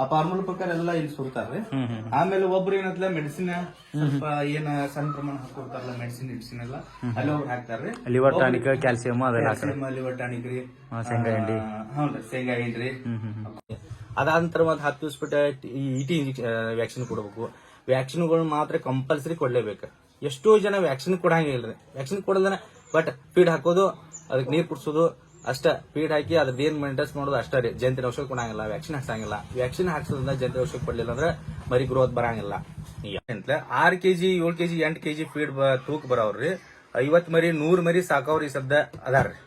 ಆ ಫಾರ್ಮುಲಾ ಪ್ರಕಾರ ಎಲ್ಲ ಇಲ್ಲಿ ಸುರ್ತಾರ್ರಿ ಆಮೇಲೆ ಒಬ್ರು ಏನತ್ಲ ಮೆಡಿಸಿನ್ ಸ್ವಲ್ಪ ಏನ ಸಣ್ಣ ಪ್ರಮಾಣ ಹಾಕೊಡ್ತಾರಲ್ಲ ಮೆಡಿಸಿನ್ ಮೆಡಿಸಿನ್ ಎಲ್ಲ ಅಲ್ಲಿ ಒಬ್ರು ಹಾಕ್ತಾರ್ರಿ ಲಿವರ್ ಟಾನಿಕ್ ಕ್ಯಾಲ್ಸಿಯಂ ಹಾಕ್ತಾರೆ. ಲಿವರ್ ಟಾನಿಕ್ ರೀ. ಶೇಂಗಾ ಹಿಂಡಿ. ಹ್ಞೂ ಶೇಂಗಾ ಹಿಂಡ್ರಿ ಅದಾದ ನಂತರ ಮತ್ತೆ ಹತ್ತು ದಿವಸ ಬಿಟ್ಟು ಇಟಿ ವ್ಯಾಕ್ಸಿನ್ ಕೊಡಬೇಕು. ವ್ಯಾಕ್ಸಿನ್ಗಳು ಮಾತ್ರ ಕಂಪಲ್ಸರಿ ಕೊಡ್ಲೇಬೇಕು. ಎಷ್ಟೋ ಜನ ವ್ಯಾಕ್ಸಿನ್ ಕೊಡಂಗಿಲ್ರಿ. ವ್ಯಾಕ್ಸಿನ್ ಕೊಡಲ್ದನ ಬಟ್ ಫೀಡ್ ಹಾಕೋದು ಅದಕ್ಕೆ ನೀರ್ ಕುಡ್ಸೋದು ಅಷ್ಟ ಫೀಡ್ ಹಾಕಿ ಅದ್ರದ್ದು ಏನ್ ಮೇಂಟೆನ್ಸ್ ಮಾಡೋದು ಅಷ್ಟೇ ರೀ. ಜಂತಿನ ಔಷಧ ಕೊಡಂಗಿಲ್ಲ ವ್ಯಾಕ್ಸಿನ್ ಹಾಕ್ಸಂಗಿಲ್ಲ. ವ್ಯಾಕ್ಸಿನ್ ಹಾಕ್ಸೋದ್ರಿಂದ ಜಂತಿನ ಔಷಧ ಕೊಡ್ಲಿಲ್ಲ ಅಂದ್ರೆ ಮರಿ ಗ್ರೋತ್ ಬರಂಗಿಲ್ಲ. ಆರ್ ಕೆಜಿ, ಏಳು ಕೆಜಿ, ಎಂಟು ಕೆಜಿ ಫೀಡ್ ತೂಕ ಬರವ್ರಿ ಐವತ್ ಮರಿ, ನೂರ್ ಮರಿ ಸಾಕವ್ರಿ ಸದ್ದ ಅದಾರ್ರಿ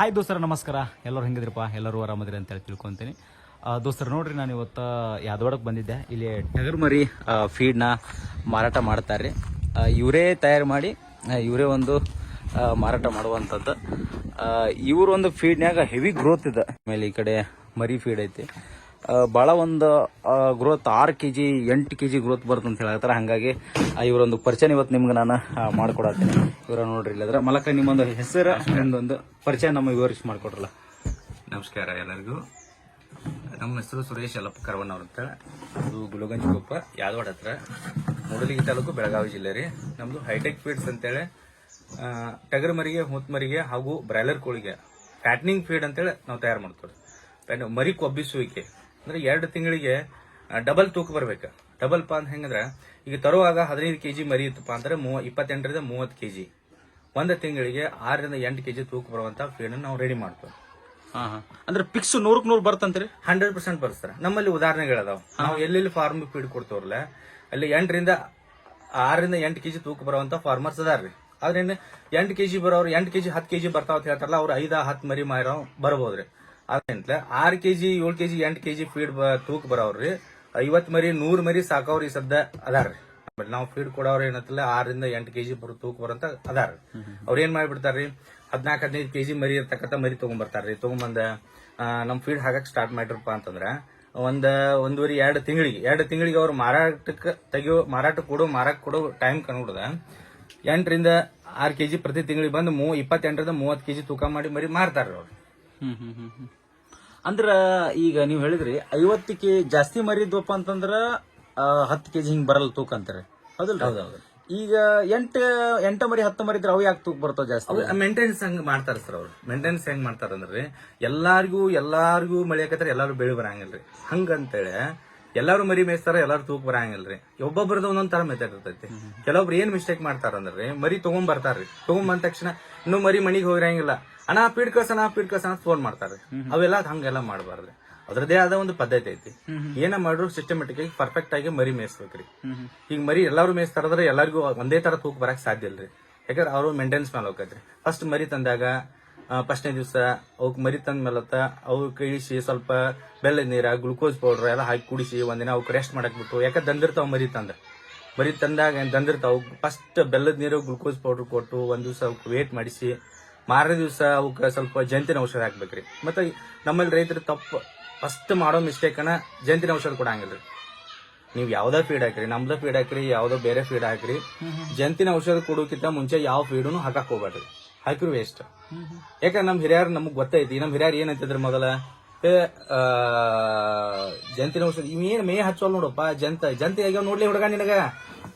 ಹಾಯ್ ದೋಸ್ತರ, ನಮಸ್ಕಾರ. ಎಲ್ಲರೂ ಹೆಂಗಿದ್ರಪ್ಪ? ಎಲ್ಲರೂ ಆರಾಮದಿರಿ ಅಂತ ಹೇಳಿ ತಿಳ್ಕೊಂತೀನಿ. ದೋಸ್ತರ, ನೋಡ್ರಿ, ನಾನು ಇವತ್ತು ಯಾದವಾಡಕ್ಕೆ ಬಂದಿದ್ದೆ. ಇಲ್ಲಿ ಟಗರ್ ಮರಿ ಫೀಡ್ನ ಮಾರಾಟ ಮಾಡ್ತಾರೆ ಇವರೇ ತಯಾರು ಮಾಡಿ ಇವರೇ ಒಂದು ಮಾರಾಟ ಮಾಡುವಂಥದ್ದು ಇವರೊಂದು ಫೀಡ್ನ್ಯಾಗ ಹೆವಿ ಗ್ರೋತ್ ಇದೆ. ಆಮೇಲೆ ಈ ಕಡೆ ಮರಿ ಫೀಡ್ ಐತಿ. ಭಾಳ ಒಂದು ಗ್ರೋತ್ ಆರು ಕೆ ಜಿ ಎಂಟು ಕೆ ಜಿ ಗ್ರೋತ್ ಬರುತ್ತೆ ಅಂತ ಹೇಳತ್ತಾರ ಹಾಗಾಗಿ ಇವರೊಂದು ಪರಿಚಯ ಇವತ್ತು ನಿಮ್ಗೆ ನಾನು ಮಾಡ್ಕೊಡತ್ತೀನಿ ಇವರ ನೋಡ್ರಿ ಇಲ್ಲದ್ರೆ. ಮಲಕ ನಿಮ್ಮೊಂದು ಹೆಸರು, ನಿಮ್ದೊಂದು ಪರಿಚಯ ನಮ್ಮ ವಿವರಿಸಿ ಮಾಡಿಕೊಡ್ರಲ್ಲ ನಮಸ್ಕಾರ ಎಲ್ಲರಿಗೂ. ನಮ್ಮ ಹೆಸರು ಸುರೇಶ್ ಅಲ್ಲಪ್ಪ ಕರವಣ್ಣ ಅವ್ರ ಅದು ಗುಲಗಂಜ್ ಕೊಪ್ಪ, ಯಾದವಾಡ ಹತ್ರ. ಮೂಡಲಿಗಿ ತಾಲೂಕು ಬೆಳಗಾವಿ ಜಿಲ್ಲೆ ರೀ. ನಮ್ದು ಹೈಟೆಕ್ ಫೀಡ್ಸ್ ಅಂತೇಳಿ. ಟಗರ್ ಮರಿಗೆ ಮರಿಗೆ ಹಾಗೂ ಬ್ರಾಯ್ಲರ್ ಕೋಳಿಗೆ ಫ್ಯಾಟ್ನಿಂಗ್ ಫೀಡ್ ಅಂತೇಳಿ ನಾವು ತಯಾರು ಮಾಡ್ತೀವಿ. ಮರಿ ಕೊಬ್ಬಿಸುವಿಕೆ. ಅಂದ್ರೆ ಎರಡು ತಿಂಗಳಿಗೆ ಡಬಲ್ ತೂಕ ಬರ್ಬೇಕು. ಡಬಲ್ ಪಾ ಅಂತ ಹೆಂಗಂದ್ರೆ ಈಗ ತರುವಾಗ ಹದಿನೈದು ಕೆ ಜಿ ಮರಿ ಇತ್ತಪ್ಪ ಅಂದ್ರೆ ಮೂವ ಇಪ್ಪತ್ತೆಂಟರಿಂದ ಮೂವತ್ತು ಕೆಜಿ. ಒಂದು ತಿಂಗಳಿಗೆ ಆರರಿಂದ ಎಂಟು ಕೆ ಜಿ ತೂಕ ಬರುವಂತ ಫೀಡ್ ನಾವು ರೆಡಿ ಮಾಡ್ತೇವೆ. ಹಾ ಹಾ. ಅಂದ್ರೆ ಫಿಕ್ಸ್ ನೂರಕ್ ನೂರು ಬರ್ತಂತ್ರಿ? ಹಂಡ್ರೆಡ್ ಪರ್ಸೆಂಟ್ ಬರ್ತಾರೆ ನಮ್ಮಲ್ಲಿ ಉದಾಹರಣೆಗಳದಾವ. ನಾವು ಎಲ್ಲೆಲ್ಲಿ ಫಾರ್ಮ್ ಫೀಡ್ ಕೊಡ್ತವ್ರಲ್ಲ ಅಲ್ಲಿ ಎಂಟರಿಂದ ಆರರಿಂದ ಎಂಟು ಕೆಜಿ ತೂಕ ಬರುವಂತ ಫಾರ್ಮರ್ಸ್ ಅದಾರ್ರಿ ಆದ್ರೆ ಎಂಟು ಕೆಜಿ ಬರೋರು ಎಂಟು ಕೆಜಿ ಹತ್ತು ಕೆಜಿ ಬರ್ತಾವ ಅಂತ ಹೇಳ್ತಾರಲ್ಲ ಅವ್ರು ಐದ ಹತ್ತು ಮರಿ ಮಾರೋ ಬರ್ಬೋದ್ರಿ. ಅದಂತಲೆ ಆರು ಕೆಜಿ, ಏಳು ಕೆಜಿ, ಎಂಟು ಕೆಜಿ ಫೀಡ್ ತೂಕ ಬರೋವ್ರಿ. ಐವತ್ ಮರಿ, ನೂರ್ ಮರಿ ಸಾಕವ್ರಿ ಸದ್ದ ಅದಾರ್ರಿ. ಆಮೇಲೆ ನಾವು ಫೀಡ್ ಕೊಡೋರು ಏನತ್ತಲ್ಲ ಆರರಿಂದ ಎಂಟು ಕೆಜಿ ಬರೋ, ತೂಕ ಬರಂತ ಅದಾರ ಅವ್ರ ಏನ್ ಮಾಡ್ಬಿಡ್ತಾರ್ರಿ? ಹದಿನಾಲ್ಕು ಹದಿನೈದು ಕೆಜಿ ಮರಿ ಇರ್ತಕ್ಕಂಥ ಮರಿ ತಗೊಂಡ್ಬರ್ತಾರ್ರಿ ತಗೊಂಬಂದ ನಮ್ಮ ನಮ್ ಫೀಡ್ ಹಾಕಕ್ ಸ್ಟಾರ್ಟ್ ಮಾಡಿರಪ್ಪ ಅಂತಂದ್ರ ಒಂದ, ಒಂದೂವರೆ, ಎರಡು ತಿಂಗಳಿಗೆ ಎರಡು ತಿಂಗಳಿಗೆ ಅವ್ರು ಮಾರಾಟಕ್ಕೆ ತೆಗಿಯೋ, ಮಾರಾಟ ಕೊಡೋ ಮಾರಾಟ ಕೊಡೋ ಟೈಮ್ ಕನ್ಬಿಡದ ಎಂಟರಿಂದ ಆರು ಕೆಜಿ ಪ್ರತಿ ತಿಂಗಳಿಗೆ ಬಂದು ಮೂ, ಇಪ್ಪತ್ತೆಂಟರಿಂದ ಮೂವತ್ತು ಕೆಜಿ ತೂಕ ಮಾಡಿ ಮರಿ ಮಾರ್ತಾರ್ರಿ ಅವ್ರು. ಅಂದ್ರ ಈಗ ನೀವು ಹೇಳಿದ್ರಿ ಐವತ್ತು ಕೆ ಜಾಸ್ತಿ ಮರಿದ್ವಪ್ಪ ಅಂತಂದ್ರ ಹತ್ತು ಕೆ ಕೆಜಿ ಹಿಂಗೆ ಬರಲ್ಲ ತೂಕ ಅಂತಾರೆ. ಹೌದಲ್ರಿ. ಹೌದೌದು ಈಗ ಎಂಟ ಎಂಟ ಮರಿ ಹತ್ತು ಮರಿ ಇದ್ರೆ ಅವು ಯಾಕೆ ತೂಕ ಬರ್ತಾವ ಜಾಸ್ತಿ? ಮೇಂಟೆನೆನ್ಸ್ ಹಂಗ ಮಾಡ್ತಾರೆ ಸರ್ ಅವ್ರು? ಮೇಂಟೆನೆನ್ಸ್ ಹೆಂಗ್ ಮಾಡ್ತಾರೆ ಅಂದ್ರೆ ಎಲ್ಲಾರ್ಗೂ ಎಲ್ಲಾರ್ಗೂ ಮಳಿ ಹಾಕತ್ತಾರೆ ಎಲ್ಲಾರು ಬೆಳಿ ಬರಂಗಿಲ್ರಿ. ಹಂಗಂತೇಳಿ ಎಲ್ಲಾರು ಮರಿ ಮೇಯಿಸ್ತಾರ ಎಲ್ಲಾರು ತೂಕ ಬರಂಗಿಲ್ರಿ. ಒಬ್ಬೊಬ್ರದ ಒಂದೊಂದ್ ತರ ಮೆಥಡ್ ಇರ್ತೈತಿ. ಕೆಲವೊಬ್ರು ಏನ್ ಮಿಸ್ಟೇಕ್ ಮಾಡ್ತಾರ ಅಂದ್ರೆ ಮರಿ ತಗೊಂಡ್ ಬರ್ತಾರ್ರಿ. ತಗೊಂಡ್ ಬಂದ ತಕ್ಷಣ ಇನ್ನು ಮರಿ ಮನಿಗೆ ಹೋಗಿರಂಗಿಲ್ಲ. ಅಣ್ಣ ಪೀಡ್ ಕಳ್ಸಣ ಪೀಡ್ ಅಂತ ಫೋನ್ ಮಾಡ್ತಾರೆ. ಅವೆಲ್ಲ ಹಂಗೆಲ್ಲ ಮಾಡಬಾರ್ದು. ಅದರದೇ ಆದ ಒಂದು ಪದ್ಧತಿ ಐತಿ. ಏನ ಮಾಡ್ರು ಸಿಸ್ಟಮೆಟಿಕ್ ಆಗಿ ಪರ್ಫೆಕ್ಟ್ ಆಗಿ ಮರಿ ಮೇಯಿಸ್ಬೇಕ್ರಿ. ಈಗ ಮರಿ ಎಲ್ಲಾರು ಮೇಯಿಸ್ತಾರದ್ರೆ ಎಲ್ಲರಿಗೂ ಒಂದೇ ತರ ತೂಕ ಬರಕ್ ಸಾಧ್ಯ ಇಲ್ರಿ. ಯಾಕಂದ್ರೆ ಅವರು ಮೇಂಟೆನೆನ್ಸ್ ಮೇಲೆ ಹೋಗತ್ರಿ. ಫಸ್ಟ್ ಮರಿ ತಂದಾಗ ಫಸ್ಟ್ನೇ ದಿವಸ ಅವಕ್ ಮರಿ ತಂದ ಮೇಲತ್ತ ಅವಕ್ಕೆ ಇಳಿಸಿ ಸ್ವಲ್ಪ ಬೆಲ್ಲದ ನೀರ ಗ್ಲುಕೋಸ್ ಪೌಡರ್ ಎಲ್ಲ ಹಾಕಿ ಕುಡಿಸಿ ಒಂದಿನ ಅವಕ್ಕೆ ರೆಸ್ಟ್ ಮಾಡಕ್ ಬಿಟ್ಟು ಯಾಕೆ ದಂದಿರ್ತಾವ ಮರಿ ತಂದ ಮರಿ ತಂದಾಗ ದಂದಿರ್ತಾವ ಫಸ್ಟ್ ಬೆಲ್ಲದ ನೀರು ಗ್ಲುಕೋಸ್ ಪೌಡರ್ ಕೊಟ್ಟು ಒಂದ್ ದಿವಸ ಅವಕ್ಕೆ ವೇಟ್ ಮಾಡಿಸಿ ಮಾರನೇ ದಿವಸ ಅವಕ್ಕೆ ಸ್ವಲ್ಪ ಜಂತಿನ ಔಷಧ ಹಾಕ್ಬೇಕ್ರಿ. ಮತ್ತೆ ನಮ್ಮಲ್ಲಿ ರೈತರು ತಪ್ಪು ಫಸ್ಟ್ ಮಾಡೋ ಮಿಸ್ಟೇಕ್ ಅನ್ನ ಜಂತಿನ ಔಷಧ ಕೊಡಂಗಿಲ್ರಿ ನೀವು ಯಾವ್ದೋ ಫೀಡ್ ಹಾಕ್ರಿ, ನಮ್ದ ಫೀಡ್ ಹಾಕ್ರಿ, ಯಾವ್ದೋ ಬೇರೆ ಫೀಡ್ ಹಾಕ್ರಿ ಜಂತಿನ ಔಷಧ ಕೊಡೋಕಿಂತ ಮುಂಚೆ ಯಾವ ಫೀಡನು ಹಾಕಕ್ ಹೋಗ್ಬೇಡ್ರಿ. ಹಾಕಿರು ವೇಸ್ಟ್ ಯಾಕಂದ್ರೆ ನಮ್ ಹಿರಿಯರ್ ನಮಗ್ ಗೊತ್ತೈತಿ, ನಮ್ ಹಿರಿಯರ್ ಏನಂತಿದ್ರು ಮೊದಲ? ಜಂತಿನ ಔಷಧ, ಇವೇನ್ ಮೇ ಹಚ್ಚೋಲ್ ನೋಡಪ್ಪ ಜಂತ ಜಂತ ಆಗ್ಯಾವ ನೋಡ್ಲಿ ಹುಡುಗ ನಿನಗ?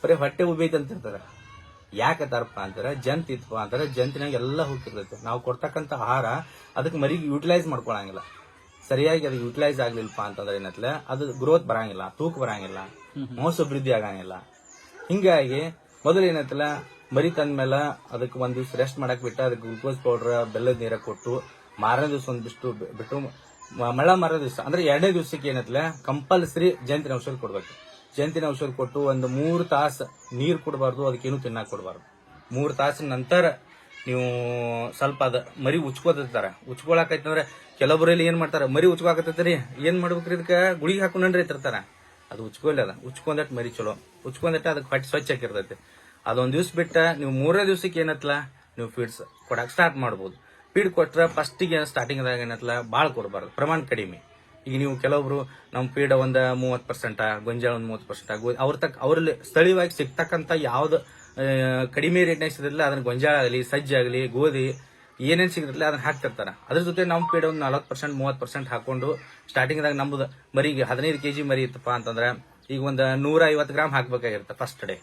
ಬರೀ ಹೊಟ್ಟೆ ಉಬ್ಬೈತಿ ಅಂತ ಇರ್ತಾರ ಅಂದ್ರೆ ಜಂತ್ ಇತ್ತು ಅಂದ್ರೆ ಜಂತಿನಾಗ ಎಲ್ಲ ಹೋಗ್ತಿರ್ತೈತೆ ನಾವು ಕೊಡ್ತಕ್ಕಂಥ ಆಹಾರ ಅದಕ್ಕೆ ಮರಿಗೆ ಯೂಟಿಲೈಸ್ ಮಾಡ್ಕೊಳಂಗಿಲ್ಲ. ಸರಿಯಾಗಿ ಅದು ಯೂಟಿಲೈಸ್ ಆಗ್ಲಿಲ್ಲಪ್ಪ ಅಂತಂದ್ರೆ ಏನತ್ಲೆ ಅದು ಗ್ರೋತ್ ಬರಂಗಿಲ್ಲ ತೂಕ ಬರಂಗಿಲ್ಲ ಮೋಸ ಅಭಿವೃದ್ಧಿ ಆಗಂಗಿಲ್ಲ. ಹಿಂಗಾಗಿ ಮೊದಲು ಏನೈತಲ್ಲ ಮರಿ ತಂದ್ಮೇಲೆ ಅದಕ್ಕೆ ಒಂದ್ ದಿವ್ಸ ರೆಸ್ಟ್ ಮಾಡಕ್ ಬಿಟ್ಟು ಅದಕ್ಕೆ ಗ್ಲೂಕೋಸ್ ಪೌಡರ್ ಬೆಲ್ಲದ ನೀರ ಕೊಟ್ಟು ಮಾರನೇ ದಿವಸ ಒಂದಿಷ್ಟು ಬಿಟ್ಟು ಮಳೆ ಮಾರನೇ ದಿವಸ ಅಂದ್ರೆ ಎರಡನೇ ದಿವಸಕ್ಕೆ ಏನೈತಲ್ಲ ಕಂಪಲ್ಸರಿ ಜಂತಿನ ಔಷಧ ಕೊಡ್ಬೇಕು. ಜಂತಿನ ಔಷಧ ಕೊಟ್ಟು ಒಂದು ಮೂರು ತಾಸು ನೀರು ಕೊಡಬಾರ್ದು ಅದಕ್ಕೇನು ತಿನ್ನಕ್ ಕೊಡಬಾರ್ದು. ಮೂರು ತಾಸಿನ ನಂತರ ನೀವು ಸ್ವಲ್ಪ ಅದು ಮರಿ ಉಚ್ಕೋತಿರ್ತಾರ ಉಚ್ಕೊಳಕೈತಂದ್ರೆ ಕೆಲವೊಬ್ಬರಲ್ಲಿ ಏನು ಮಾಡ್ತಾರೆ, ಮರಿ ಉಚ್ಕೊಳಕತ್ತೈತ್ರಿ ಏನು ಮಾಡ್ಬೇಕ್ರಿ ಇದಕ್ಕೆ? ಗುಳಿಗೆ ಹಾಕೊಂಡ್ರಿ ಇರ್ತಾರೆ ಅದು ಉಚ್ಕೊಲ್ಲ ಅದ. ಉಚ್ಕೊಂಡಟ್ ಮರಿ ಚಲೋ. ಉಚ್ಕೊಂಡಟ್ಟ ಅದಕ್ಕೆ ಹೊಟ್ಟೆ ಸ್ವಚ್ಛ ಹಾಕಿರ್ತೈತಿ ಅದೊಂದು ದಿವ್ಸ ಬಿಟ್ಟ ನೀವು ಮೂರನೇ ದಿವ್ಸಕ್ಕೆ ಏನತ್ಲ? ನೀವು ಫೀಡ್ಸ್ ಕೊಡಕ್ಕೆ ಸ್ಟಾರ್ಟ್ ಮಾಡ್ಬೋದು. ಫೀಡ್ ಕೊಟ್ರೆ ಫಸ್ಟಿಗೆ ಸ್ಟಾರ್ಟಿಂಗ್ದಾಗ ಏನತ್ಲ? ಭಾಳ ಕೊಡಬಾರ್ದು. ಪ್ರಮಾಣ ಕಡಿಮೆ. ಈಗ ನೀವು ಕೆಲವೊಬ್ರು ನಮ್ಮ ಪೀಡ ಒಂದ ಮೂವತ್ ಪರ್ಸೆಂಟ್ ಗೊಂಜಾಳ ಒಂದ್ ಮೂವತ್ ಪರ್ಸೆಂಟ್ ಅವ್ರ ತಕ್ಕ ಅವ್ರಲ್ಲಿ ಸ್ಥಳೀಯವಾಗಿ ಸಿಗ್ತಕ್ಕಂತ ಯಾವ್ದು ಕಡಿಮೆ ರೇಟ್ನಾಗ ಸಿಗದಿಲ್ಲ ಅದನ್ನ ಗೊಂಜಾಳ ಆಗಲಿ, ಸಜ್ಜೆ ಆಗಲಿ, ಗೋಧಿ ಏನೇನು ಸಿಗದಿಲ್ಲ ಅದನ್ನ ಹಾಕ್ತಿರ್ತಾರೆ. ಅದ್ರ ಜೊತೆ ನಮ್ಮ ಪೀಡ ಒಂದು ನಲವತ್ತು ಪರ್ಸೆಂಟ್ ಮೂವತ್ತು ಪರ್ಸೆಂಟ್ ಹಾಕೊಂಡು ಸ್ಟಾರ್ಟಿಂಗ್ದಾಗ ನಮ್ದು ಮರಿಗೆ ಹದಿನೈದು ಕೆಜಿ ಮರಿ ಇತ್ತಪ್ಪ ಅಂತಂದ್ರೆ ಈಗ ಒಂದು ನೂರ ಐವತ್ತು ಗ್ರಾಮ್ ಹಾಕ್ಬೇಕಾಗಿರುತ್ತೆ ಫಸ್ಟ್ ಡೇ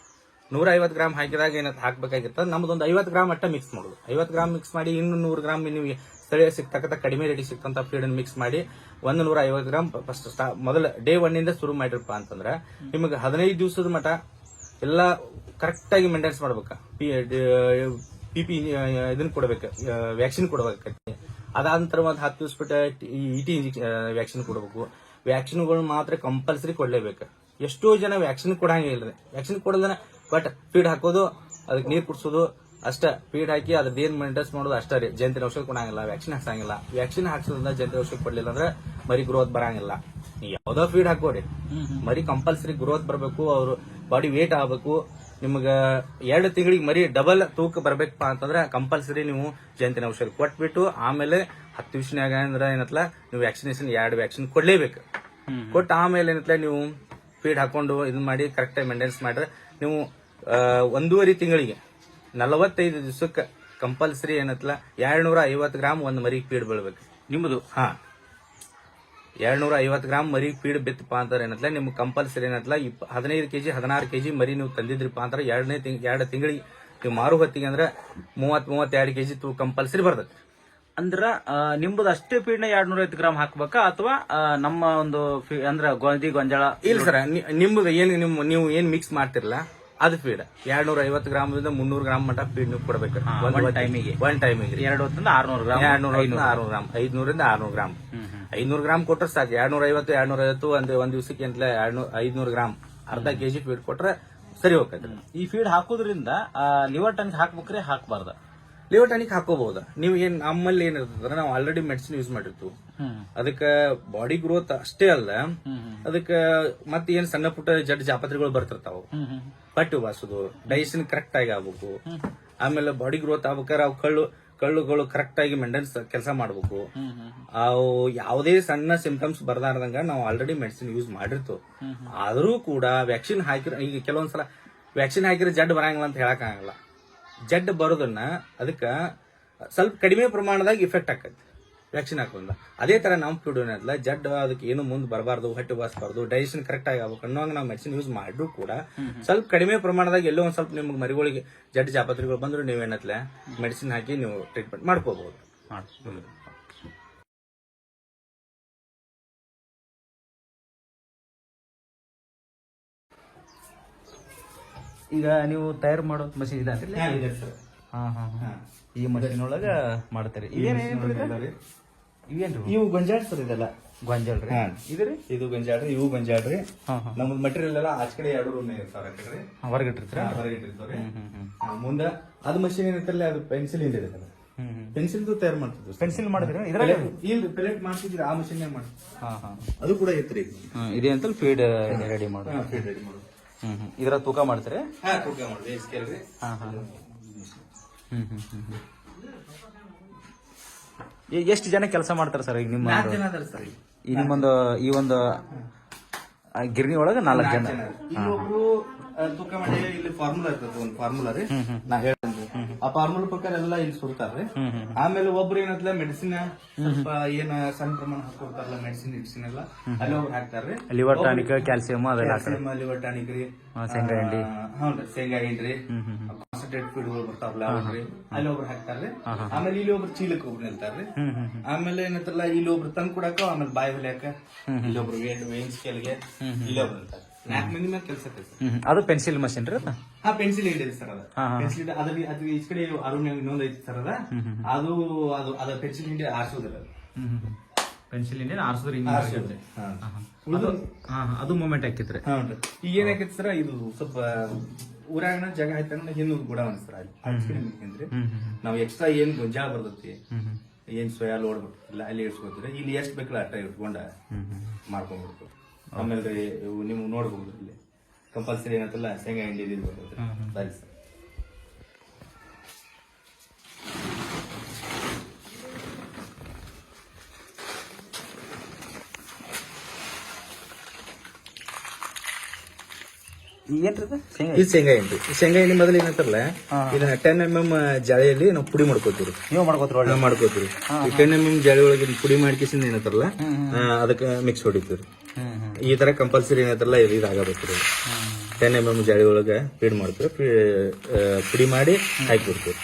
ನೂರ ಐವತ್ತು ಗ್ರಾಮ್ ಹಾಕಿದಾಗ ಏನಂತ ಹಾಕ್ಬೇಕಾಗಿರ್ತದೆ. ನಮ್ದು ಒಂದು ಐವತ್ತು ಗ್ರಾಮ್ ಅಟ್ಟ ಮಿಕ್ಸ್ ಮಾಡೋದು. ಐವತ್ತು ಗ್ರಾಮ್ ಮಿಕ್ಸ್ ಮಾಡಿ ಇನ್ನು ನೂರು ಗ್ರಾಮ್ ನೀವು ಸ್ಥಳೀಯ ಸಿಗ್ತಕ್ಕಂಥ ಕಡಿಮೆ ರೇಟಿಗೆ ಸಿಗ್ತಂಥ ಫೀಡ್ ಮಿಕ್ಸ್ ಮಾಡಿ ಒಂದು ನೂರ ಐವತ್ತು ಗ್ರಾಮ್ ಫಸ್ಟ್ ಮೊದಲ ಡೇ ಇಂದ ಶುರು ಮಾಡಿರಪ್ಪ ಅಂತಂದ್ರೆ ನಿಮಗೆ ಹದಿನೈದು ದಿವಸದ ಮಟ ಎಲ್ಲ ಕರೆಕ್ಟ್ ಆಗಿ ಮೇಂಟೆನ್ಸ್ ಮಾಡ್ಬೇಕು. ಪಿ ಪಿ ಪಿ ಇದನ್ನ ಕೊಡ್ಬೇಕು ವ್ಯಾಕ್ಸಿನ್ ಕೊಡ್ಬೇಕು ಅದಾದ ನಂತರ ಒಂದು ಹತ್ತು ದಿವಸ ಬಿಟ್ಟು ಟಿ ವ್ಯಾಕ್ಸಿನ್ ಕೊಡಬೇಕು. ವ್ಯಾಕ್ಸಿನ್ಗಳು ಮಾತ್ರ ಕಂಪಲ್ಸರಿ ಕೊಡ್ಲೇಬೇಕು. ಎಷ್ಟೋ ಜನ ವ್ಯಾಕ್ಸಿನ್ ಕೊಡಂಗಿಲ್ಲ ವ್ಯಾಕ್ಸಿನ್ ಕೊಡೋದನ್ನ ಬಟ್ ಫೀಡ್ ಹಾಕೋದು, ಅದಕ್ಕೆ ನೀರು ಕುಡಿಸೋದು ಅಷ್ಟ ಫೀಡ್ ಹಾಕಿ ಏನ್ ಮೇಂಟೆನ್ಸ್ ಮಾಡೋದು ಅಷ್ಟೇ ರೀ. ಜಂತಿನ ಔಷಧ ಕೊಡಂಗಿಲ್ಲ ವ್ಯಾಕ್ಸಿನ್ ಹಾಕ್ಸಂಗಿಲ್ಲ. ವ್ಯಾಕ್ಸಿನ್ ಹಾಕ್ಸೋದ್ರಿಂದ ಜಂತಿನ ಔಷಧ ಕೊಡ್ಲಿಲ್ಲ ಅಂದ್ರೆ ಮರಿ ಗ್ರೋತ್ ಬರಂಗಿಲ್ಲ. ನೀವ್ ಯಾವ್ದೋ ಫೀಡ್ ಹಾಕೋರಿ. ಮರಿ ಕಂಪಲ್ಸರಿ ಗ್ರೋತ್ ಬರಬೇಕು ಅವ್ರು ಬಾಡಿ ವೇಟ್ ಆಗಬೇಕು. ನಿಮ್ಗ ಎರಡು ತಿಂಗಳಿಗೆ ಮರಿ ಡಬಲ್ ತೂಕ ಬರ್ಬೇಕಪ್ಪ ಅಂತಂದ್ರೆ ಕಂಪಲ್ಸರಿ ನೀವು ಜಂತಿನ ಔಷಧ ಕೊಟ್ಬಿಟ್ಟು ಆಮೇಲೆ ಹತ್ತು ವಿಷನ್ಯಾಗ ಅಂದ್ರೆ ಏನತ್ಲ ನೀವು ವ್ಯಾಕ್ಸಿನೇಷನ್ ಎರಡು ವ್ಯಾಕ್ಸಿನ್ ಕೊಡ್ಲೇಬೇಕು. ಕೊಟ್ಟು ಆಮೇಲೆ ಏನತ್ಲ ನೀವು ಫೀಡ್ ಹಾಕೊಂಡು ಇದನ್ನ ಮಾಡಿ ಕರೆಕ್ಟ್ ಮೇಂಟೆನ್ಸ್ ಮಾಡ್ರೆ ನೀವು ಒಂದೂವರೆ ತಿಂಗಳಿಗೆ ನಲವತ್ತೈದು ದಿವಸಕ್ಕೆ ಕಂಪಲ್ಸರಿ ಏನತ್ಲ? ಎರಡ್ನೂರ ಐವತ್ತು ಗ್ರಾಮ್ ಒಂದು ಮರಿ ಪೀಡ್ ಬೀಳ್ಬೇಕು. ನಿಮ್ಮದು ಹಾ. ಎರಡ್ನೂರ ಐವತ್ತು ಗ್ರಾಮ್ ಮರಿ ಪೀಡ್ ಬಿತ್ತಪ್ಪ ಅಂತಾರೆ ಏನತ್ಲ? ನಿಮ್ಗೆ ಕಂಪಲ್ಸರಿ ಏನತ್ಲ? ಇಪ್ ಹದಿನೈದು ಕೆಜಿ ಹದಿನಾರು ಕೆಜಿ ಮರಿ ನೀವು ತಂದಿದ್ರಿಪ್ಪ ಅಂದ್ರೆ ಎರಡನೇ ತಿಂಗ್ ಎರಡು ತಿಂಗಳಿಗೆ ನೀವು ಮಾರು ಹೊತ್ತಿಗೆ ಅಂದ್ರೆ ಮೂವತ್ ಮೂವತ್ತೆರಡು ಕೆಜಿ ತೂ ಕಂಪಲ್ಸರಿ ಬರ್ತೈತಿ ಅಂದ್ರ ನಿಮ್ದು ನಿಮ್ಮದು ಅಷ್ಟೇ ಫೀಡ್ನ ಎರಡ್ ನೂರ ಐವತ್ತು ಗ್ರಾಮ್ ಹಾಕ್ಬೇಕಾ? ಅಥವಾ ನಮ್ಮ ಒಂದು ಫೀ- ಅಂದ್ರ ಗೋಧಿ ಗೊಂಜಾಳ ಇಲ್ಲ ಸರ್ ನಿಮ್ದು ಏನ್ ನಿಮ್ ನೀವು ಏನ್ ಮಿಕ್ಸ್ ಮಾಡ್ತಿರಲ್ಲ ಅದು ಫೀಡ್ ಎರಡ್ನೂರ ಐವತ್ತು ಗ್ರಾಮದಿಂದ ಮುನ್ನೂರು ಗ್ರಾಮ್ ಮಟ್ಟ ಫೀಡ್ ನೀವು ಕೊಡಬೇಕು. one ಟೈಮಿಗೆ. ಒನ್ ಟೈಮಿಗೆ ಎರಡು ಹೊತ್ತಿಂದ ಆರ್ನೂರು ಗ್ರಾಮ್ ಎರಡ್ನೂರ ಆರ್ನೂರು ಗ್ರಾಮ್. ಐದ್ನೂರಿಂದ ಆರ್ನೂರು ಗ್ರಾಮ್. ಐನೂರು ಗ್ರಾಮ್ ಕೊಟ್ರೆ ಸಾಕು. ಎರಡ್ನೂರ ಐವತ್ತು ಎರಡ್ನೂರ ಐವತ್ತು ಒಂದ್ ಒಂದ್ ದಿವಸಕ್ಕೆ ಎರಡ್ನೂರ ಐದ್ನೂರು ಗ್ರಾಮ್. ಅರ್ಧ ಕೆಜಿ ಫೀಡ್ ಕೊಟ್ರೆ ಸರಿ ಹೋಗ್ತದೆ ಈ ಫೀಡ್ ಹಾಕೋದ್ರಿಂದ ಲಿವರ್ ಟನ್ಗೆ ಹಾಕ್ಬೇಕ್ರೆ ಹಾಕ್ಬಾರ್ದ? ಲಿವರ್ ಟಾನಿಕ್ ಹಾಕೋಬಹುದು ನೀವು ಏನ್ ನಮ್ಮಲ್ಲಿ ಏನಿರ್ತದ ನಾವು ಆಲ್ರೆಡಿ ಮೆಡಿಸಿನ್ ಯೂಸ್ ಮಾಡಿರ್ತೀವಿ. ಅದಕ್ಕ ಬಾಡಿ ಗ್ರೋತ್ ಅಷ್ಟೇ ಅಲ್ಲ, ಅದಕ್ಕ ಮತ್ತೆ ಏನ್ ಸಣ್ಣ ಪುಟ್ಟ ಜಡ್ ಜಾಪತ್ರೆಗಳು ಬರ್ತಿರ್ತಾವ. ಪಟ್ಟು ಬಾಸುದು ಡೈಜೆಷನ್ ಕರೆಕ್ಟ್ ಆಗಿ ಆಗ್ಬೇಕು. ಆಮೇಲೆ ಬಾಡಿ ಗ್ರೋತ್ ಆಗ್ಬೇಕಾದ್ರೆ ಅವು ಕಳ್ಳು, ಕಳ್ಳುಗಳು ಕರೆಕ್ಟ್ ಆಗಿ ಮೇಂಟೆನ್ಸ್ ಕೆಲಸ ಮಾಡ್ಬೇಕು. ಅವು ಯಾವುದೇ ಸಣ್ಣ ಸಿಂಪ್ಟಮ್ಸ್ ಬರ್ದಾರ್ದಂಗ ನಾವು ಆಲ್ರೆಡಿ ಮೆಡಿಸಿನ್ ಯೂಸ್ ಮಾಡಿರ್ತೇವೆ. ಆದರೂ ಕೂಡ ವ್ಯಾಕ್ಸಿನ್ ಹಾಕಿರ, ಈಗ ಕೆಲವೊಂದ್ಸಲ ವ್ಯಾಕ್ಸಿನ್ ಹಾಕಿದ್ರೆ ಜಡ್ ಬರಂಗಿಲ್ಲ ಅಂತ ಹೇಳಕ್ ಆಗಲ್ಲ ಜಡ್ ಬರೋದನ್ನ ಅದಕ್ಕ ಸ್ವಲ್ಪ ಕಡಿಮೆ ಪ್ರಮಾಣದಾಗ ಇಫೆಕ್ಟ್ ಆಕೈತಿ. ವ್ಯಾಕ್ಸಿನ್ ಹಾಕೋದ್ರಿಂದ ಅದೇ ತರ ನಮ್ಮ ಫುಡ್ ಏನಲ್ಲ ಜಡ್ ಅದಕ್ಕೆ ಏನು ಮುಂದೆ ಬರಬಾರ್ದು ಹೊಟ್ಟೆ ಬಾಸ್ಬಾರ್ದು ಡೈಜೆಷನ್ ಕರೆಕ್ಟ್ ಆಗಿ ಆಗ್ಬೇಕು ಅನ್ನೋಂಗ ನಾವು ಮೆಡಿಸಿನ್ ಯೂಸ್ ಮಾಡಿದ್ರು ಕೂಡ ಸ್ವಲ್ಪ ಕಡಿಮೆ ಪ್ರಮಾಣದಾಗ ಎಲ್ಲೋ ಒಂದ್ ಸ್ವಲ್ಪ ನಿಮ್ಗೆ ಮರಿಗಳಿಗೆ ಜಡ್ ಜಾಪತ್ರೆಗಳು ಬಂದರೂ ನೀವೇನತ್ಲೆ ಮೆಡಿಸಿನ್ ಹಾಕಿ ನೀವು ಟ್ರೀಟ್ಮೆಂಟ್ ಮಾಡ್ಕೋಬಹುದು. ಈಗ ನೀವು ತಯಾರು ಮಾಡೋ ಮಷೀನ್ ಇದೆ ಹಾ ಹಾ ಹಾ ಈ ಮಷೀನ್ ಒಳಗ ಮಾಡ್ತಾರೆ. ಇವು ಗೊಂಜಾಳ ಸರ್ ಇದೆಲ್ಲ. ಗೊಂಜಾಳ ರೀ? ಇದ್ರಿ ಇದು ಗೊಂಜಾಳ್ರಿ ಇವು ಗೊಂಜಾಡ್ರಿ ಹಾ ಹಾ. ನಮ್ದು ಮಟೀರಿಯಲ್ ಎಲ್ಲ ಆಚ ಕಡೆ ಎರಡು ರೂಮ್ ಇರ್ತಾವ ಕಡೆ ಆ, ಮುಂದ ಅದು ಮಷೀನ್ ಏನಿರ್ತಾರಲ್ಲ ಅದು ಪೆನ್ಸಿಲ್ ಇಂದ ಇರ್ತದೆ ಪೆನ್ಸಿಲ್ ತಯಾರು ಮಾಡ್ತಿದ್ರು ಪೆನ್ಸಿಲ್ ಮಾಡಿದ್ರೆ? ಇದ್ರಾಗ ಇಲ್ಲಿ ಪೆಲೆಟ್ ಮಾಡ್ತಿದ್ರಿ ಆ ಮಷೀನ್ ಹಾ ಅದು ಕೂಡ ಐತ್ರಿ ಇದೇ ಅಂತ ಫೀಡ್ ರೆಡಿ ಮಾಡೋದು. ಫೀಡ್ ರೆಡಿ ಮಾಡೋದು ಇದ್ರ ತೂಕ ಮಾಡ್ತಾರೆ? ಹಾ ತೂಕ ಮಾಡಿ ಸ್ಕೇಲ್ ರೀ. ಹಾ ಹಾ. ಹ್ಮ್ ಹ್ಮ್ ಹ್ಮ್ ಹ್ಮ್. ಈಗ ಎಷ್ಟು ಜನ ಕೆಲಸ ಮಾಡ್ತಾರೆ ಸರ್ ಈಗ ನಿಮ್ಮ ನಾಲ್ಕು ಜನ ಅದಾರ ಸರ್ ಈ ನಿಮ್ಮೊಂದು ಈ ಒಂದು ಆ, ಗಿರಣಿ ಒಳಗ ನಾಲ್ಕು ಜನ. ಇಲ್ಲೊಬ್ರು ಆ, ತೂಕ ಮಾಡಿ ಇಲ್ಲಿ ಫಾರ್ಮುಲಾ ಇರ್ತದೆ ಒಂದು ಫಾರ್ಮುಲಾ ರೀ. ನಾ ಹೇಳ್ತೇನೆ. ಆ ಫಾರ್ಮುಲಾ ಪ್ರಕಾರ ಎಲ್ಲ ಇಲ್ಲಿ ಸುಡ್ತಾರ್ರಿ ಆಮೇಲೆ ಒಬ್ರು ಏನತ್ಲ ಮೆಡಿಸಿನ್ ಸ್ವಲ್ಪ ಏನ ಸಣ್ಣ ಪ್ರಮಾಣ ಹಾಕೊಡ್ತಾರಲ್ಲ ಮೆಡಿಸಿನ್ ಗಿಡಿಸಿನ್ ಎಲ್ಲ ಅಲ್ಲಿ ಒಬ್ರು ಹಾಕ್ತಾರ್ರಿ ಲಿವರ್ ಟಾನಿಕ್ ಕ್ಯಾಲ್ಸಿಯಂ ಅದೆಲ್ಲ ಹಾಕ್ತಾರೆ. ಲಿವರ್ ಟಾನಿಕ್ ರೀ. ಶೇಂಗಾ ಹಿಂಡ್ರಿ ಹೌನ್ರಿ ಶೇಂಗಾ ಹಿಂಡ್ರಿ ಕಾನ್ಸಂಟ್ರೇಟ್ ಫೀಡ್ಗಳು ಬರ್ತಾವಲ್ಲ ಅವ್ರಿ ಅಲ್ಲಿ ಒಬ್ರು ಹಾಕ್ತಾರ್ರಿ ಆಮೇಲೆ ಇಲ್ಲಿ ಒಬ್ರು ಚೀಲಕ್ಕೆ ಒಬ್ರು ನಿಲ್ತಾರ್ರಿ ಆಮೇಲೆ ಏನಂತಾರಲ್ಲ ಇಲ್ಲಿ ಒಬ್ರು ತಂದ್ ಕೊಡಾಕ ಆಮೇಲೆ ಬಾಯಿ ಹೊಲಿಯಾಕ ಇಲ್ಲಿ ಒಬ್ರು ವೇಟ್ ವೇನ್ ಸ್ಕೇಲ್ಗೆ ಇಲ್ಲಿ ಒಬ್ರು ನಿಲ್ತಾರೆ ನಾಲ್ಕು ಮಂದಿ ಮೇಲೆ ಕೆಲಸ. ಅದು ಪೆನ್ಸಿಲ್ ಮಷಿನ್ ರೀ ಹಾ ಪೆನ್ಸಿಲ್ ಹಿಡಿದ್ರಿ ಸರ್ ಅದ. ಪೆನ್ಸಿಲ್ ಅದ್ರ ಅದ್ರ ಈ ಕಡೆ ಅರುಣ್ ಇನ್ನೊಂದು ಐತಿ ಸರ್ ಅದ. ಅದು ಅದು ಅದ ಪೆನ್ಸಿಲ್ ಹಿಂಡಿ ಆರಿಸೋದಿಲ್ಲ ಅದು. ಪೆನ್ಸಿಲ್ ಇಂಡಿಯನ್ ಆರ್ಸಿದ್ರೆ ಆರ್ಸೋದ್ರಿ. ಹಾ. ಉಳ್ದು ಹಾ ಹಾ, ಅದು ಮೂಮೆಂಟ್ ಹಾಕಿದ್ರೆ. ಈಗ ಈಗ ಏನಾಕೈತಿ ಸರ್ ಇದು ಸ್ವಲ್ಪ ಊರಾಗನ ಜಾಗ ಆಯ್ತಂದ್ರೆ ಹಿಂದ್ ಕೂಡ ಅನ್ಸ್ತಾರ ಅಲ್ಲಿ. ನಾವ್ ಎಕ್ಸ್ಟ್ರಾ ಏನ್ ಗೊಂಜಾಳ ಬರ್ತೈತಿ ಏನ್ ಸೋಯಾ ಲೋಡ್ ಇಲ್ಲ ಅಲ್ಲಿ ಇಡ್ಸ್ಕೊತೀರಿ ಇಲ್ಲಿ ಎಷ್ಟ್ ಬೇಕಲ್ಲ ಅಟ್ಟ ಇಟ್ಕೊಂಡ ಮಾಡ್ಕೊಂಡ್ಬಿಡ್ತು ಆಮೇಲೆ ನೀವು ನೋಡ್ಬೋದು ಇಲ್ಲಿ. ಕಂಪಲ್ಸರಿ ಏನಂತಲ್ಲ ಶೇಂಗಾ ಹಿಂಡಿ ಇದು ಬರ್ತದೆ ಸರಿ ಸರ್. ಇದು ಶೇಂಗಾ ಎಣ್ಣೆ ಈ ಶೇಂಗಾ ಮೊದಲು ಏನಂತಾರಲ್ಲ ಇದನ್ನ ಟೆನ್ ಎಂ ಎಂ ಜಾಳಿಯಲ್ಲಿ ನಾವು ಪುಡಿ ಮಾಡ್ಕೋತೀವಿ ನೀವು ಮಾಡ್ಕೋತೀರ ಈ ಟೆನ್ ಎಂ ಎಂ ಜಾಳಿ ಒಳಗೆ ಪುಡಿ ಮಾಡ್ಕಿಸಿಂದ ಏನಂತಾರಲ್ಲ ಅದಕ್ಕೆ ಮಿಕ್ಸ್ ಹ್ಮ್ ಈ ತರ ಕಂಪಲ್ಸರಿ ಏನಂತಾರಲ್ಲ ಇದು ಇದಾಗಬೇಕು ಟೆನ್ ಎಂ ಎಂ ಜಾಳಿ ಒಳಗೆ ಫೀಡ್ ಮಾಡ್ತೀವಿ ಪುಡಿ ಮಾಡಿ ಹಾಕಿಬಿಡ್ತೀವಿ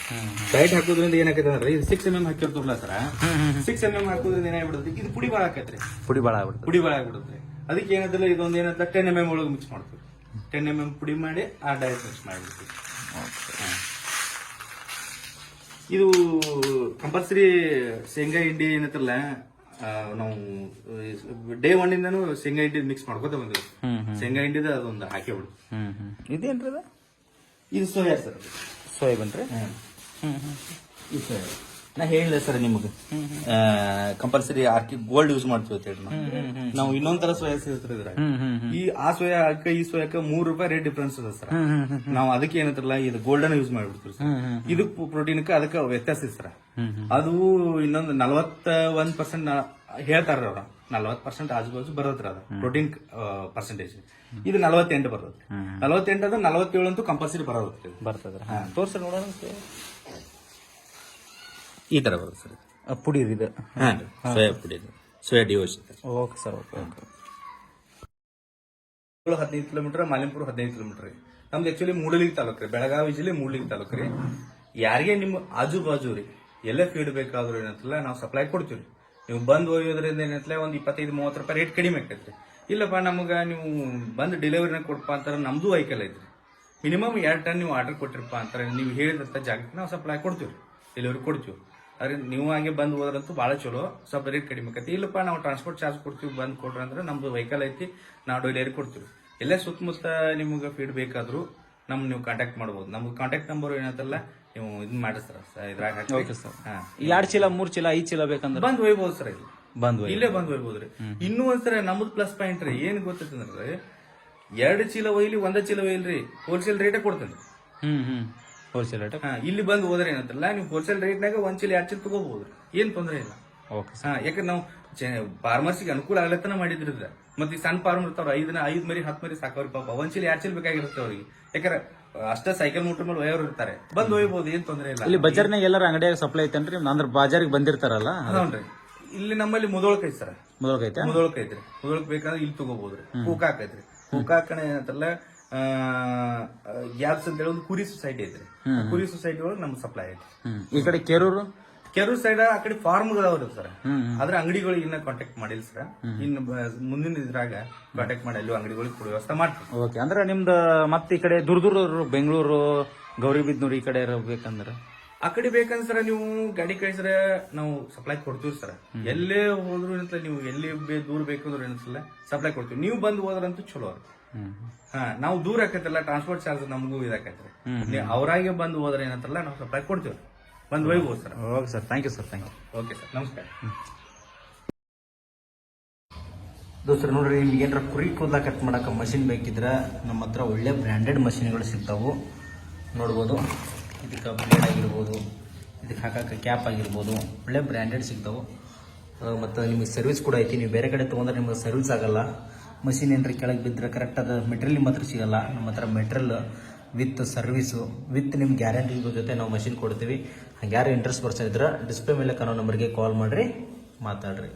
ಡೈಟ್ ಹಾಕೋದ್ರಿಂದ ಏನಾಗತ್ತೆ ಅಂದ್ರೆ ಇದು ಸಿಕ್ಸ್ ಎಂ ಎಂ ಹಾಕಿರ್ತಾರಲ್ಲ ಸರ? ಸಿಕ್ಸ್ ಎಂ ಎಂ ಹಾಕೋದ್ರಿಂದ ಏನಾಗ್ಬಿಡುತ್ತೆ ಇದು ಪುಡಿ ಭಾಳ ಆಕೈತ್ರಿ. ಪುಡಿ ಭಾಳ ಆಗ್ಬಿಡುತ್ತೆ. ಪುಡಿ ಭಾಳ ಆಗ್ಬಿಡುತ್ತೆ. ಅದಕ್ಕೆ ಏನಂತಲ್ಲ ಇದೊಂದು ಏನಂತ ಟೆನ್ ಎಂ ಎಂ ಒಳಗೆ ಮಿಕ್ಸ್ ಮಾಡ್ತೀವಿ ಟೆನ್ ಎಂ ಎಂ ಪುಡಿ ಮಾಡಿ ಆ ಡೈರೆಕ್ಟ್ ಮಿಕ್ಸ್ ಮಾಡಿಬಿಡ್ತೀವಿ. ಇದು ಕಂಪಲ್ಸರಿ ಶೇಂಗಾ ಹಿಂಡಿ ಏನತ್ತಲ್ಲ ನಾವು ಡೇ ಒನ್ ಇಂದನು ಶೇಂಗಾ ಹಿಂಡಿ ಮಿಕ್ಸ್ ಮಾಡ್ಕೋತ ಬಂದಿವಿ. ಹ್ಮ್ ಹ್ಮ್. ಶೇಂಗಾ ಹಿಂಡಿದ ಅದೊಂದು ಹಾಕಿ ಬಿಡು ಹ್ಮ್ ಹ್ಮ್. ಇದೇನ್ರಿ ಇದು ಸೋಯಾ ಸರ್ ಸೋಯಾಬೀನ್ ರೀ ಹ್ಮ್ ಹ್ಮ್. ಇದು ಸೋಯಾ. ನಾ ಹೇಳಿಲ್ಲ ಸರ್ ನಿಮಗೆ. ಕಂಪಲ್ಸರಿ ಆರ್ಕಿ ಗೋಲ್ಡ್ ಯೂಸ್ ಮಾಡ್ತೀವಿ ಅಂತ ಹೇಳಿ ನಾವು. ನಾವು ಇನ್ನೊಂದ್ ತರ ಸೋಯಾ ಇದ್ರಾಗ. ಹ್ಮ್ ಈ ಆ ಸೋಯಾ ಅಕ್ಕ ಈ ಸೋಯಾಕ ಮೂರ್ ರೂಪಾಯಿ ರೇಟ್ ಡಿಫ್ರೆನ್ಸ್ ಅದ ಸರ್. ನಾವು ಅದಕ್ಕೆ ಏನಂತಾರಲ್ಲ ಇದು ಗೋಲ್ಡನ್ ಯೂಸ್ ಮಾಡ್ಬಿಡ್ತೀವಿ ಸರ್. ಇದಕ್ಕೆ ಪ್ರೋಟೀನ್ಕ ಅದಕ್ಕೆ ವ್ಯತ್ಯಾಸ ಇದೆ ಸರ್. ಅದು ಇನ್ನೊಂದು ನಲವತ್ತ ಒಂದ್ ಪರ್ಸೆಂಟ್ ಹೇಳ್ತಾರ ಅವ್ರ. ನಲವತ್ ಪರ್ಸೆಂಟ್ ಆಜು ಬಾಜು ಬರತ್ರ ಅದ. ಪ್ರೋಟೀನ್ ಪರ್ಸೆಂಟೇಜ್ ಇದು ನಲವತ್ತೆಂಟು ಬರ್ತದೆ ನಲವತ್ತೆಂಟು ಅದ ನಲವತ್ತೇಳು ಅಂತೂ ಕಂಪಲ್ಸರಿ ಬರೋದು ಬರ್ತದ್ರ ತೋರ್ಸ ನೋಡೋಣ ಈ ತರ ಬರುತ್ತೆ ಸರ್. ಪುಡಿ ಇದೆ ಸೋಯಾ ಪುಡಿ ಇದೆ ಸೋಯಾ ಡಿಯೋಸ್ ಓಕೆ ಸರ್ ಓಕೆ ಹದಿನೈದು ಕಿಲೋಮೀಟರ್ ಮಾಲಿಂಪುರ ಹದಿನೈದು ಕಿಲೋಮೀಟರ್ ರೀ. ನಮ್ದು ಆಕ್ಚುಲಿ ಮೂಡಲಿಗೆ ತಾಲೂಕು ರೀ ಬೆಳಗಾವಿ ಜಿಲ್ಲೆ ಮೂಡಲಿಗೆ ತಾಲೂಕು ರೀ. ಯಾರಿಗೆ ನಿಮ್ಮ ಆಜು ಬಾಜು ರೀ ಎಲ್ಲೇ ಫೀಡ್ ಬೇಕಾದ್ರೂ ಏನಂತಲ್ಲ ನಾವು ಸಪ್ಲೈ ಕೊಡ್ತೀವಿ ನೀವು ಬಂದು ಒಯ್ಯೋದ್ರಿಂದ ಏನಂತಲ್ಲ ಒಂದು ಇಪ್ಪತ್ತೈದು ಮೂವತ್ತು ರೂಪಾಯಿ ರೇಟ್ ಕಡಿಮೆ ಆಕೈತ್ರಿ ಇಲ್ಲಪ್ಪ ನಮಗೆ ನೀವು ಬಂದು ಡೆಲಿವರಿನ ಕೊಡಪ್ಪ ಅಂತಾರೆ ನಮ್ದು ಐತೆ ಐತ್ರಿ. ಮಿನಿಮಮ್ ಎರಡು ಟನ್ ನೀವು ಆರ್ಡರ್ ಕೊಟ್ಟಿರಪ್ಪ ಅಂತಾರೆ ನೀವು ಹೇಳಿದಂಥ ಜಾಗಕ್ಕೆ ನಾವು ಸಪ್ಲೈ ಕೊಡ್ತೀವಿ ಡೆಲಿವರಿ ಕೊಡ್ತೀವಿ. ಆದ್ರೆ ನೀವು ಹಂಗೆ ಬಂದು ಹೋದ್ರಂತೂ ಭಾಳ ಚಲೋ. ಸ್ವಲ್ಪ ರೇಟ್ ಕಡಿಮೆ ಆಕತಿ. ಇಲ್ಲಪ್ಪ ನಾವು ಟ್ರಾನ್ಸ್ಪೋರ್ಟ್ ಚಾರ್ಜ್ ಕೊಡ್ತೀವಿ ಬಂದು ಕೊಡ್ರಿ ಅಂದ್ರೆ ನಮ್ದು ವೆಹಿಕಲ್ ಐತಿ ನಾವು ಡೆಲಿವರಿ ಕೊಡ್ತೀವಿ. ಎಲ್ಲೇ ಸುತ್ತಮುತ್ತ ನಿಮ್ಗೆ ಫೀಡ್ ಬೇಕಾದ್ರೂ ನಮ್ ನೀವು ಕಾಂಟ್ಯಾಕ್ಟ್ ಮಾಡ್ಬೋದು. ನಮ್ಗೆ ಕಾಂಟ್ಯಾಕ್ಟ್ ನಂಬರ್ ಏನಂತಲ್ಲ ನೀವು ಇದನ್ನ ಮಾಡಿಸ್ತಾರ ಇದ್ರಾಗ ಓಕೆ ಸರ್. ಹಾ. ಎರಡು ಚೀಲ ಮೂರ್ ಚೀಲ ಐದ್ ಚೀಲ ಬೇಕಂದ್ರೆ? ಬಂದ್ ಒಯ್ಬೋದು ಸರ್ ಇಲ್ಲಿ. ಬಂದ್ ಇಲ್ಲೇ ಬಂದ್ ಒಯ್ಬೋದ್ರಿ ಇನ್ನೂ ಒಂದ್ಸರ ನಮ್ದು ಪ್ಲಸ್ ಪಾಯಿಂಟ್ ರೀ. ಏನ್ ಗೊತ್ತೈತಂದ್ರೆ ಎರಡು ಚೀಲ ಒಯ್ಲಿ ಒಂದ ಚೀಲ ಒಯ್ಲಿ ಹೋಲ್ಸೇಲ್ ರೇಟೇ ಕೊಡ್ತೇನೆ. ಹ್ಮ್ ಹ್ಮ್. ಹೋಲ್ಸೇಲ್ ರೇಟ್ ಹಾ ಇಲ್ಲಿ ಬಂದು ಹೋದ್ರೆ ಏನಂತಲ್ಲ ನೀವು ಹೋಲ್ಸೇಲ್ ರೇಟ್ನಾಗ ಒಂದ್ ಚೀಲ ಎರಡು ಚೀಲ ತಗೋಬಹುದು. ಏನ್ ತೊಂದ್ರೆ ಇಲ್ಲ. ಓಕೆ ಹಾ ಯಾಕಂದ್ರೆ ನಾವು ಫಾರ್ಮರ್ಸಿಗೆ ಅನುಕೂಲ ಆಗ್ಲತ್ತನ ಮಾಡಿದ್ರ ಮತ್ತೆ ಈ ಸಣ್ಣ ಫಾರ್ಮ್ ಇರ್ತಾವ್ರ ಐದನ ಐದ್ ಮರಿ ಹತ್ತು ಮರಿ ಸಾಕವ್ರಿ ಪಾಪ ಒಂದ್ ಚೀಲ ಎರಡು ಚೀಲ ಬೇಕಾಗಿರುತ್ತೆ ಅವ್ರಿಗೆ. ಯಾಕಂದ್ರೆ ಅಷ್ಟ ಸೈಕಲ್ ಮೋಟರ್ ಮೇಲೆ ಒಯ್ಯೋರು ಇರ್ತಾರೆ. ಬಂದು ಒಯ್ಬೋದು ಏನ್ ತೊಂದ್ರೆ ಇಲ್ಲ. ಇಲ್ಲಿ ಬಜಾರ್ನಾಗ ಎಲ್ಲಾರ ಅಂಗಡಿಯಾಗ ಸಪ್ಲೈ ಐತೇನ್ರಿ? ಅಂದ್ರೆ ಬಜಾರ್ಗೆ ಬಂದಿರ್ತಾರಲ್ಲ ಹೌನ್ರಿ. ಇಲ್ಲಿ ನಮ್ಮಲ್ಲಿ ಮುದೋಳಕ್ ಐತಿ ಸರ್. ಐತೆ? ಮುದೋಳಕ್ ಐತ್ರಿ. ಮುದೋಳಕ್ ಬೇಕಾದ್ರೆ ಇಲ್ಲಿ ತಗೋಬಹುದ್ರಿ ಕೂಕಾಕ್ ಐತ್ರಿ. ಕೂಕಾಕಣ ಏನಂತಲ್ಲ ಗ್ಯಾಪ್ಸ್ ಅಂತ ಹೇಳಿ ಒಂದು ಕುರಿ ಸೊಸೈಟಿ ಐತ್ರಿ. ಕುರಿ ಸೊಸೈಟಿ ಒಳಗೆ ನಮ್ಗೆ ಸಪ್ಲೈ ಐತಿ ಈ ಕಡೆ ಕೆರೂರು? ಕೆರೂರು ಸೈಡ್ ಆ ಕಡೆ ಫಾರ್ಮ್ ಅದಾವ್ರಿ ಸರ್. ಆದ್ರೆ ಅಂಗಡಿಗಳಿಗೆ ಇನ್ನ ಕಾಂಟ್ಯಾಕ್ಟ್ ಮಾಡಿಲ್ಲ ಸರ್. ಇನ್ನು ಮುಂದಿನ ಇದ್ರಾಗ ಕಾಂಟ್ಯಾಕ್ಟ್ ಮಾಡಿ ಅಲ್ಲಿ ಅಂಗಡಿಗಳಿಗೆ ಕೊಡೋ ವ್ಯವಸ್ಥೆ ಮಾಡ್ತೀವಿ. ಓಕೆ ಅಂದ್ರೆ ನಿಮ್ದು ಮತ್ತೆ ಈ ಕಡೆ ದೂರ ದೂರ ಬೆಂಗಳೂರು ಗೌರಿಬಿದ್ನೂರು ಈ ಕಡೆ ಇರಬೇಕಂದ್ರೆ ಆ ಕಡೆ ಬೇಕಂದ್ರೆ ನೀವು ಗಾಡಿ ಕಳಿಸ್ರೆ ನಾವು ಸಪ್ಲೈ ಕೊಡ್ತೀವಿ ಸರ್. ಎಲ್ಲೇ ಹೋದ್ರು ನೀವು ಎಲ್ಲಿ ದೂರ ಬೇಕಂದ್ರೆ ಏನಿಸಲ್ಲ ಸಪ್ಲೈ ಕೊಡ್ತೀವಿ. ನೀವು ಬಂದು ಹೋದ್ರಂತೂ ಚಲೋ ಹಾ ನಾವು ದೂರ ಆಕೈತಲ್ಲ ಟ್ರಾನ್ಸ್ಪೋರ್ಟ್ ಚಾರ್ಜ್ ನಮಗೂ ಇದಾಕೈತ್ರಿ ನೀವು ಅವರಾಗೆ ಬಂದು ಹೋದ್ರೆ ಏನಂತಲ್ಲ ನಾವು ಸಪ್ಲೈ ಕೊಡ್ತೀವಿ. ಬಂದು ಒಯ್ಬೋದು sir. Okay sir thank you sir thank you okay sir ನಮಸ್ಕಾರ. ದೋಸ್ತರ ನೋಡ್ರಿ ನಿಮ್ಗೆ ಏನಾರ ಕುರಿ ಕೂದಲ ಕಟ್ ಮಾಡಕ್ಕೆ ಮಷಿನ್ ಬೇಕಿದ್ರೆ ನಮ್ಮ ಹತ್ರ ಒಳ್ಳೆ ಬ್ರ್ಯಾಂಡೆಡ್ ಮಷಿನ್ಗಳು ಸಿಗ್ತಾವು. ನೋಡ್ಬೋದು. ಇದಕ್ಕೆ ಬ್ಲೇಡ್ ಆಗಿರ್ಬೋದು ಇದಕ್ಕೆ ಹಾಕಕ್ಕೆ ಕ್ಯಾಪ್ ಆಗಿರ್ಬೋದು ಒಳ್ಳೆ ಬ್ರ್ಯಾಂಡೆಡ್ ಸಿಗ್ತಾವು. ಮತ್ತು ನಿಮಗೆ ಸರ್ವಿಸ್ ಕೂಡ ಐತಿ. ನೀವು ಬೇರೆ ಕಡೆ ತೊಗೊಂಡ್ರೆ ನಿಮಗೆ ಸರ್ವಿಸ್ ಆಗಲ್ಲ. ಮಷಿನ್ ಏನ್ರಿ ಕೆಳಗೆ ಬಿದ್ದರೆ ಕರೆಕ್ಟ್ ಅದು ಮೆಟೀರಿಯಲ್ ನಿಮ್ಮ ಹತ್ರ ಸಿಗಲ್ಲ. ನಮ್ಮ ಹತ್ರ ಮೆಟೀರಿಯಲ್ ವಿತ್ ಸರ್ವಿಸು ವಿತ್ ನಿಮ್ಮ ಗ್ಯಾರಂಟಿ ಜೊತೆ ನಾವು ಮಷಿನ್ ಕೊಡ್ತೀವಿ. ಯಾರು ಇಂಟ್ರೆಸ್ಟ್ ಪರ್ಸನ್ ಇದ್ರೆ ಡಿಸ್ಪ್ಲೇ ಮೇಲೆ ಕಾಣೋ ನಂಬರ್ಗೆ ಕಾಲ್ ಮಾಡಿರಿ, ಮಾತಾಡ್ರಿ.